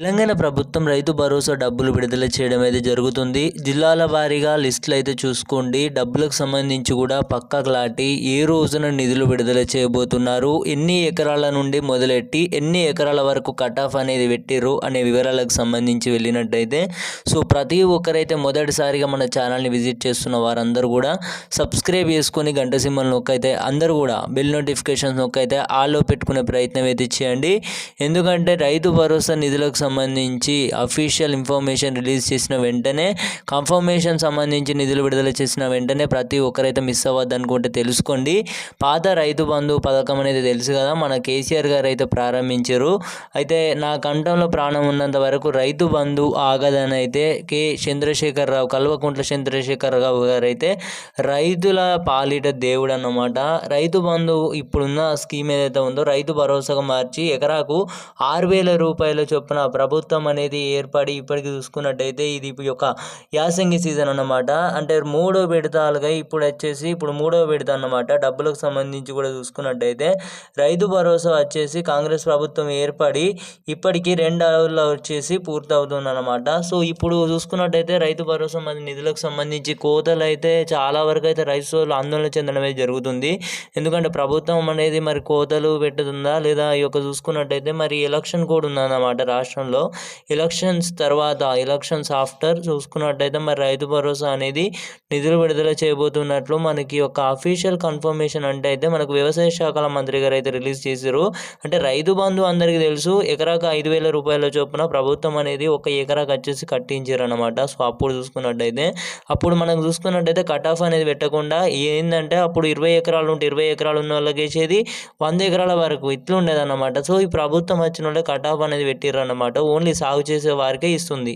తెలంగాణ ప్రభుత్వం రైతు భరోసా డబ్బులు విడుదల చేయడం అయితే జరుగుతుంది. జిల్లాల వారీగా లిస్టులు అయితే చూసుకోండి. డబ్బులకు సంబంధించి కూడా పక్క క్లారిటీ ఏ రోజున నిధులు విడుదల చేయబోతున్నారు? ఎన్ని ఎకరాల నుండి మొదలెట్టి ఎన్ని ఎకరాల వరకు కట్ ఆఫ్ అనేది పెట్టిర్రు అనే వివరాలకు సంబంధించి వెళ్ళినట్టయితే సో ప్రతి ఒక్కరైతే మొదటిసారిగా మన ఛానల్ని విజిట్ చేస్తున్న వారందరూ కూడా సబ్స్క్రైబ్ చేసుకొని గంట సింబల్ నొక్కైతే అందరూ కూడా బెల్ నోటిఫికేషన్స్ నొక్కైతే ఆల్లో పెట్టుకునే ప్రయత్నం అయితే చేయండి. ఎందుకంటే రైతు భరోసా నిధులకు సంబంధించి అఫీషియల్ ఇన్ఫర్మేషన్ రిలీజ్ చేసిన వెంటనే కన్ఫర్మేషన్ సంబంధించి నిధులు విడుదల చేసిన వెంటనే ప్రతి ఒక్కరైతే మిస్ అవ్వద్దు అనుకుంటే తెలుసుకోండి. పాత రైతు బంధు పథకం అనేది తెలుసు కదా మన కేసీఆర్ గారు అయితే ప్రారంభించారు. అయితే నా కంఠంలో ప్రాణం ఉన్నంత వరకు రైతు బంధు ఆగదని అయితే కె. చంద్రశేఖరరావు కల్వకుంట్ల చంద్రశేఖరరావు గారు అయితే రైతుల పాలిట దేవుడు అన్నమాట. రైతు బంధు ఇప్పుడున్న స్కీమ్ ఏదైతే ఉందో రైతు భరోసాగా మార్చి ఎకరాకు ఆరు వేల రూపాయల చొప్పున ప్రభుత్వం అనేది ఏర్పడి ఇప్పటికి చూసుకున్నట్టయితే ఇది యొక్క యాసంగి సీజన్ అన్నమాట. అంటే మూడో విడతలుగా ఇప్పుడు వచ్చేసి ఇప్పుడు మూడో విడత అన్నమాట. డబ్బులకు సంబంధించి కూడా చూసుకున్నట్టయితే రైతు భరోసా వచ్చేసి కాంగ్రెస్ ప్రభుత్వం ఏర్పడి ఇప్పటికీ రెండు వచ్చేసి పూర్తవుతుంది అన్నమాట సో ఇప్పుడు చూసుకున్నట్టయితే రైతు భరోసా మరి నిధులకు సంబంధించి కోతలు అయితే చాలా వరకు అయితే రైతులు ఆందోళన చెందడం అయితే జరుగుతుంది. ఎందుకంటే ప్రభుత్వం అనేది మరి కోతలు పెట్టుతుందా లేదా ఈ యొక్క చూసుకున్నట్టయితే మరి ఎలక్షన్ కూడా ఉందన్నమాట రాష్ట్రంలో ఎలక్షన్స్ తర్వాత ఎలక్షన్స్ ఆఫ్టర్ చూసుకున్నట్టయితే మరి రైతు భరోసా అనేది నిధులు విడుదల చేయబోతున్నట్లు మనకి ఒక అఫీషియల్ కన్ఫర్మేషన్ అంటే అయితే మనకు వ్యవసాయ శాఖల మంత్రి గారు అయితే రిలీజ్ చేశారు. అంటే రైతు బంధు అందరికీ తెలుసు ఎకరాకు ఐదు వేల రూపాయల చొప్పున ప్రభుత్వం అనేది ఒక ఎకరాకు వచ్చేసి కట్టించారు అనమాట సో అప్పుడు చూసుకున్నట్టయితే అప్పుడు మనం చూసుకున్నట్టయితే కట్ ఆఫ్ అనేది పెట్టకుండా ఏంటంటే అప్పుడు ఇరవై ఎకరాలు ఉంటే ఇరవై ఎకరాలు ఉన్న వాళ్ళకి వేసేది వంద ఎకరాల వరకు ఇట్లా ఉండేది అనమాట సో ఈ ప్రభుత్వం వచ్చిన వాళ్ళే కట్ ఆఫ్ అనేది పెట్టిర్రు అనమాట ఓన్లీ సాగు చేసే వారికే ఇస్తుంది.